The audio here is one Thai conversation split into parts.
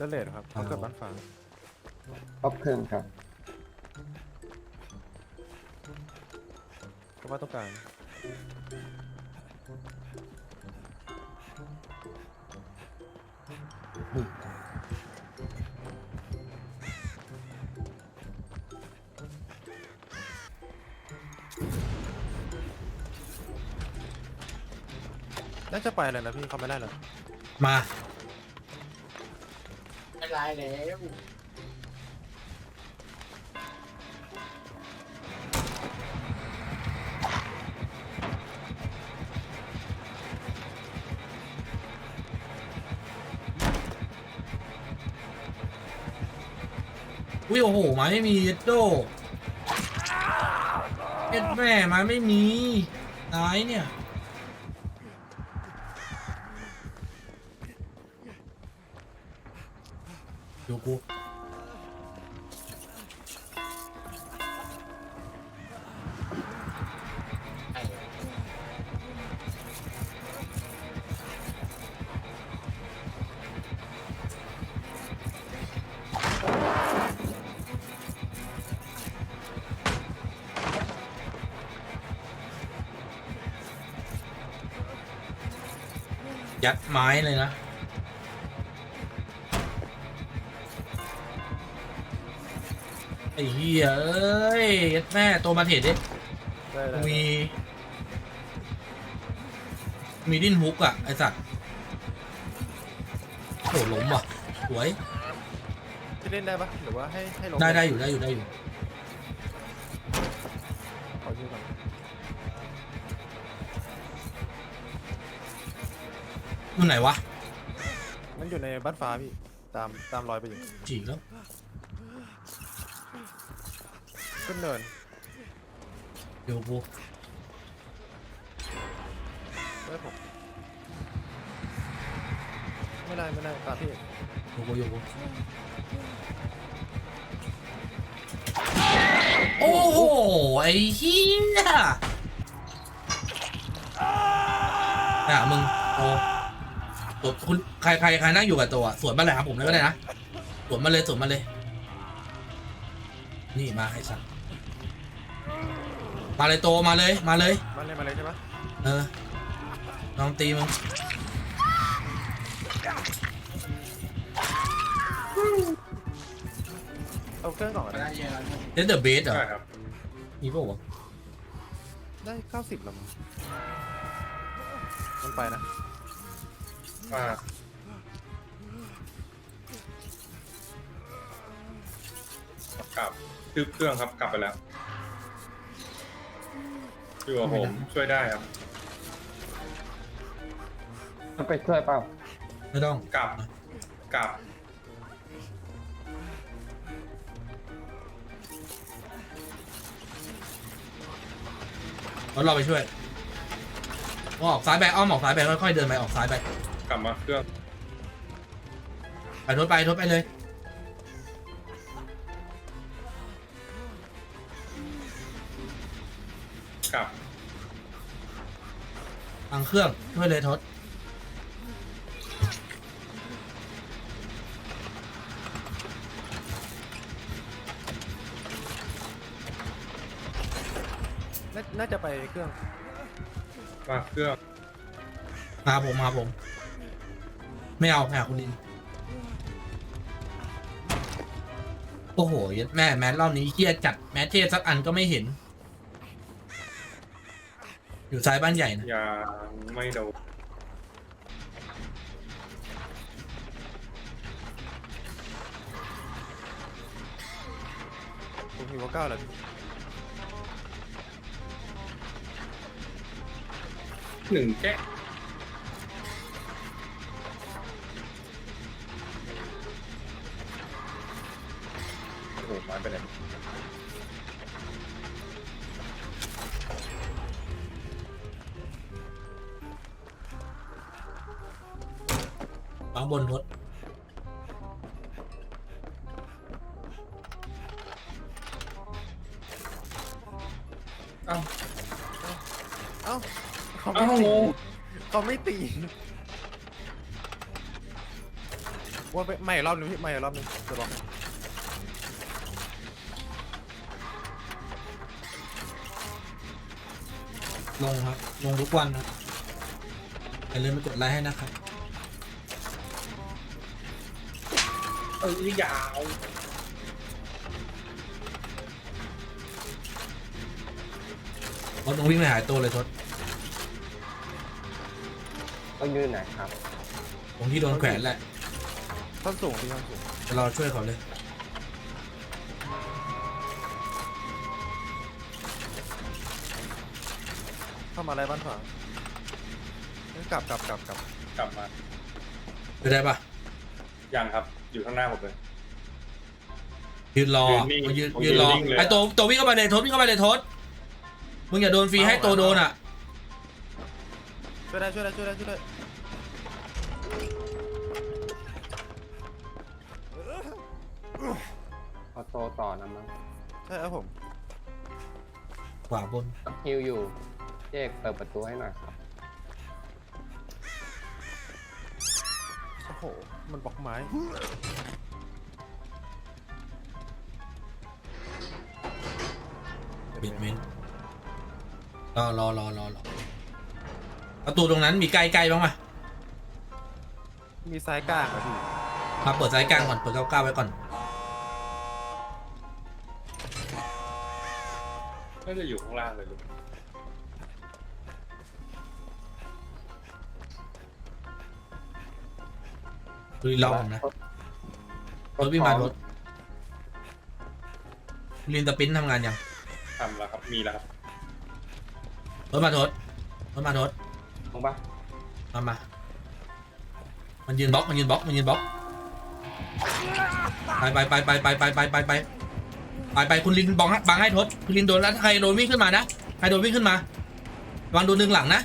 เดเลดครับต้องเกิดบ้านฟ้าครอบเครื่องครับเพราะว่าต้องการน่าจะไปเลยนะพี่เขาไม่ได้หรอมา ไม่ไรแล้วอุ้ยโอ้โหไม้ไม่มีเย็ดโดเย็ดแม่ไม้ไม่มีตายเนี่ย ยัดไม้เลยนะ ไอ้เหี้ยเอ้ย ยัดแม่ตัวมาเทรดดิได้ได้มี มีดิ้นฮุกอะ ไอสัตว์โหล้มว่ะสวย จะเล่นได้ปะหรือว่าให้ให้ลงได้ได้อยู่ได้อยู่ได้อยู่ มันไหนวะมันอยู่ในบ้านฟ้าพี่ ตามตามรอยไปอยู่จีกแล้วขึ้นเนินเดี๋ยวกูได้ผมไม่ได้ไม่ได้ตามพี่เดี๋ยวกูเดี๋ยวกูโอ้โหไอ้เหี้ยน่ะมึงโอ้ ตัวคุณใครใครใครนั่งอยู่กับตัวอะสวนมาเลยครับผมเลยก็ได้นะสวนมาเลยสวนมาเลย นี่มาไอ้สัตว์มาเลยโตมาเลยมาเลยมาเลยมาเลยใช่ปะเออลองตีมึงเอาเครื่องก่อนก็ไม่ได้ได้เยอะแล้วเดนเดอร์เบสเหรอใช่ครับมีป่าวะได้เก้าสิบแล้วมั้งมันไปนะ มากกลับคือเครื่องครับกลับไปแล้วอยู่กับผมช่วยได้ครับ มันไปช่วยเปล่าไม่ต้องกลับกลับแล้วเราไปช่วยอ้อมออกซ้ายไปอ้อมออกซ้ายไปค่อยๆเดินไปออกซ้ายไป กลับมาเครื่องไปทดไปทดไปเลย กลับทางเครื่องช่วยเลยทดน่าน่าจะไปเครื่องมาเครื่องมาผมมาผม ไม่เอาไม่เอาคุณดินโอ้โหยัดแม่แมสรอบนี้เฮียจัดแมสเทสักอันก็ไม่เห็น อยู่ซ้ายบ้านใหญ่นะยังไม่โดนผมมีว่าเก้าแล้วพี่หนึ่งแก้โวางบนทดเอ้า เอ้าเขาอ้าไม่วตีงง เขาไม่ตีวนไปไม่อีกรอบนึงพี่ไม่อีกรอบนึงจะบอกลงครับ ลงทุกวันนะอย่าลืมไปกดไลค์ให้นะครับ เออยาวทศต้องวิ่งไปหายตัวเลยทศต้องยืนไหนครับตรงที่โดนแขวนแหละท่อนสูงพี่ท่อนสูงจะรอช่วยเขาเลยเข้ามาอะไรบ้านฝาเอ้ยกลับกลับกลับกลับกลับมาไปได้ปะยังครับ อยู่ข้างหน้าผมเลย ยืนรอยืนนิ่งยืนผมยืนรอยืนนิ่งเลย ไอตัวตัววิ่งเข้าไปเลยทศวิ่งเข้าไปเลยทศมึงอย่าโดนฟรีให้ตัวโดนอะช่วยได้ช่วยได้ช่วยได้ช่วยได้เอาโตต่อนะมั้งใช่ครับผมขวาบนฮิวอยู่ เจ๊เปิดประตูให้หน่อยครับ โอ้โห มันบล็อกไม้บิดเมนรอรอรอรอรอประตูตรงนั้นมีใกล้ใกล้บ้างไหมมีซ้ายกลางอะพี่มาเปิดสายกลางก่อน เปิดเก้าเก้าไว้ก่อน น่าจะอยู่ข้างล่างเลยลูก ดูรอบผมนะ รถวิ่งมารถลินตะปิ้นทำงานยังทำแล้วครับ มีแล้วครับรถมาทศรถมาทศลงปะมามา มันยืนบล็อก มันยืนบล็อก มันยืนบล็อก ไปไปไปไปไปไปไปไปไปไปไปคุณลินบังให้บังให้ทศคุณลินโดนแล้วใครโดนวิ่งขึ้นมานะใครโดนวิ่งขึ้นมาระวังโดนดึงหลังนะ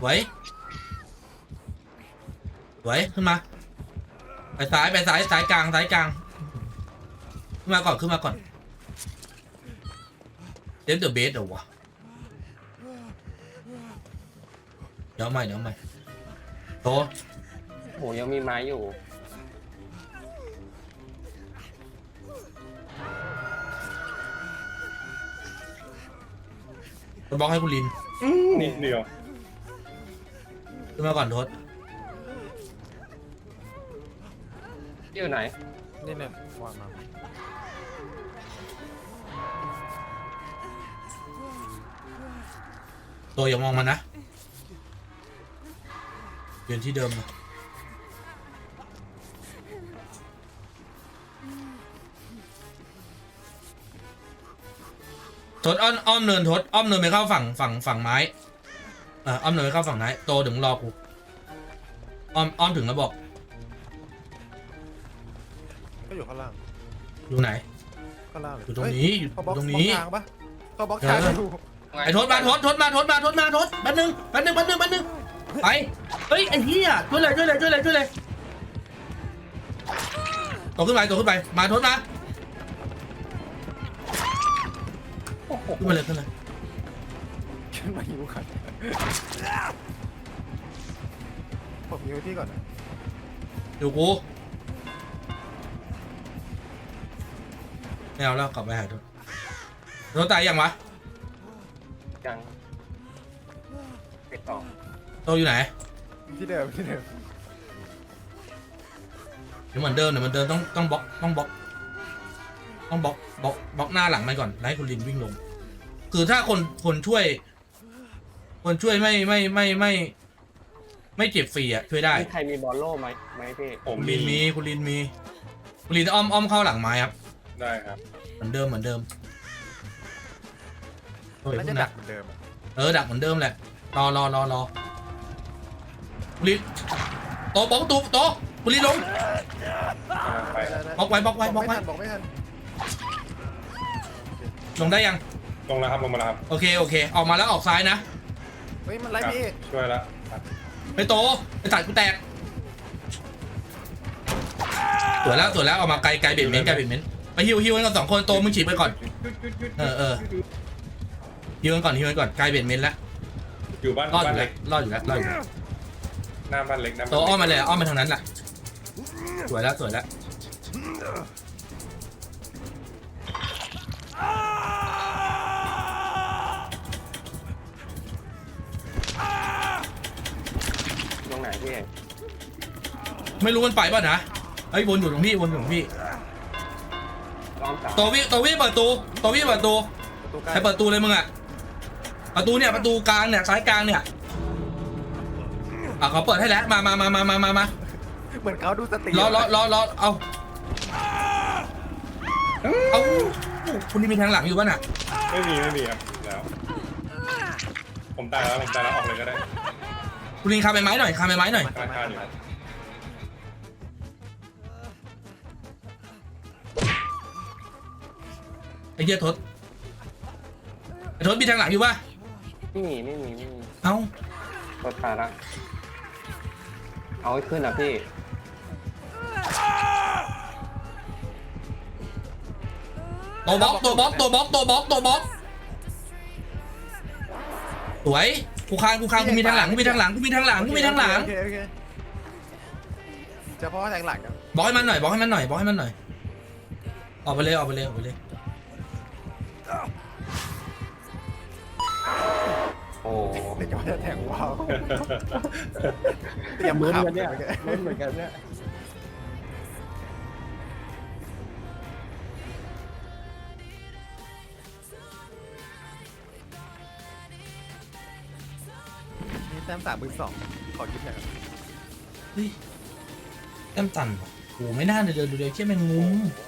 สว ยสวยขึ้นมาไปซ้ายไปซ้ายซ้ายกลางซ้ายกลางขึ้นมาก่อนขึ้นมาก่อนเดนเดอร์เบสเหรอวะเดี๋ยวเอาใหม่เดี๋ยวเอาใหม่โตโหยังมีไม้อยู่ไปบล็อกให้คุณลินนิดเดียวขึ้นมาก่อนทศ อยู่ไหน นี่เนี่ยวางมาตัวอย่ามองมันนะยืนที่เดิมนะทศอ้อมอ้อมเนินทศอ้อมเนินไปเข้าฝั่งฝั่งฝั่งไม้เอ่ออ้อมเนินไปเข้าฝั่งไม้โตถึงรอกูอ้อมอ้อมถึงแล้วบอกก็ อยู่ข้างล่างอยู่ไหน ข้างล่างเลยอยู่ตรงเฮ้นี้อยู่เขาบล็อกตรงบล็อกนี้ทางปะเขาบล็อกทางเอออ ยู่ไอ้ทศมาทศทศมาทศมาทศมาทศแป๊บนึงแป๊บนึงแป๊บนึงแป๊บนึงไปเฮ้ยไอ้เหี้ยช่วยเลยช่วยเลยช่วยเลยช่วยเลยตกขึ้นไปตกขึ้นไปมาทศมาขึ้นมาเลยขึ้นเลยขึ้นมาอยู่กันผมอยู่ที่ก่อนนะอยู่กู ไม่เอาแล้วกลับไปหาทศทศตายยังวะยังไปต่อโตอยู่ไหนที่เดิมที่เดิมเดี๋ยวเหมือนเดิมเดี๋ยวเหมือนเดิมต้องต้องบล็อกต้องบล็อกต้องบล็อกบล็อกบล็อกหน้าหลังไปก่อนแล้วให้คุณลินวิ่งลง คือถ้าคนคนช่วย คนช่วยไม่ไม่ไม่ไม่ ไม่เจ็บฟรีอะช่วยได้ มีใครมีบอลโล่ไหมไหมพี่ผมคุณมีลินมีคุณลินมี คุณลินอ้อมอ้อมเข้าหลังไม้ครับ ได้ครับเหมือนเดิมเหมือนเดิมโอ้ยน่าพุ่จะงดันะกเหมือนเดิมอะเออดักเหมือนเดิมแหละ รอรอรอรอคุณลินโตะบล็อกประตูโตะคุณลินลง กำลังไปได้ครับได้บล็อกไว้บล็อกไว้บล็อกไม่ไว้ ทันบอกไม่ทันลงได้ยัง ลงแล้วครับลงมาแล้วครับโอเคโอเค ออกมาแล้วออกซ้ายนะเฮ้ยมันไล่พี่ช่วยแล้วไปโตไปตัดกูแตกสวยแล้วสวยแล้วเอามาไกลไกลเบ็ดเม้นไกลเบ็ดเม้น ไปฮิวฮิวกันสองคนโตมึงฉีกไปก่อน เออเออฮิวกันก่อนฮิวกันก่อนไกลเบ็ดเม้นแล้วอยู่บ้านรอดอบ้านยู่แล้เล็วกรอดอยู่แล้วรอดอยู่แล้วหน้าบ้านเล็กนะโตอ้อมมาเลยอ้อมมาทางนั้นแหละสวยแล้วสวยแล้วตรงไหนพี่ไม่รู้มันไปป่ะนะไอ้ยวนอยู่ตรงพี่วนอยู่ตรงพี่ ล้อมสามตัวพี่ตัวพี่เปิดประตูตัวพี่เปิดประตูประตูใกล้ใครเปิดประตูเลยมึงอะประตูเนี่ยประตูกลางเนี่ยซ้ายกลางเนี่ยอะเขาเปิดให้แล้วมามามามามามามาเหมือนเขาดูสติรอรอรอรอเอาเอาคุณนี่มีทางหลังอยู่ป่ะน่ะไม่มีไม่มีครับแล้วผมตายแล้วผมตายแล้วออกเลยก็ได้คุณลิงคาไปไม้หน่อยคาไปไม้หน่อยกำลังฆ่าอยู่ ไอ้เหี้ยทศไอ้ทศมีทางหลังอยู่ป่ะไม่มีไม่มีไม่มีเอ้าตัวตายละเอาให้ขึ้นอะพี่ ตัวบล็อกตัวบล็อกตัวบล็อกตัวบล็อกตัวบล็อกสวยกูคานกูคานกูมีทางหลังกูมีทางหลังกูมีทางหลังกูมีทางหลังโอเคโอเคเฉพาะทางหลังครับบอกให้มันหน่อยบอกให้มันหน่อยบอกให้มันหน่อยออกไปเลยออกไปเลยออกไปเลย โอ้เดี๋ยวจะแทงว้าวเตรียมขับเลยเหมือนกันเนี่ยนี่แต้มสามมือสองขอคิดหน่อยครับเฮ้ยแต้มตันว่ะโอ้ไม่น่าเลยเดินดูเดียวแค่แมงมุมโอ้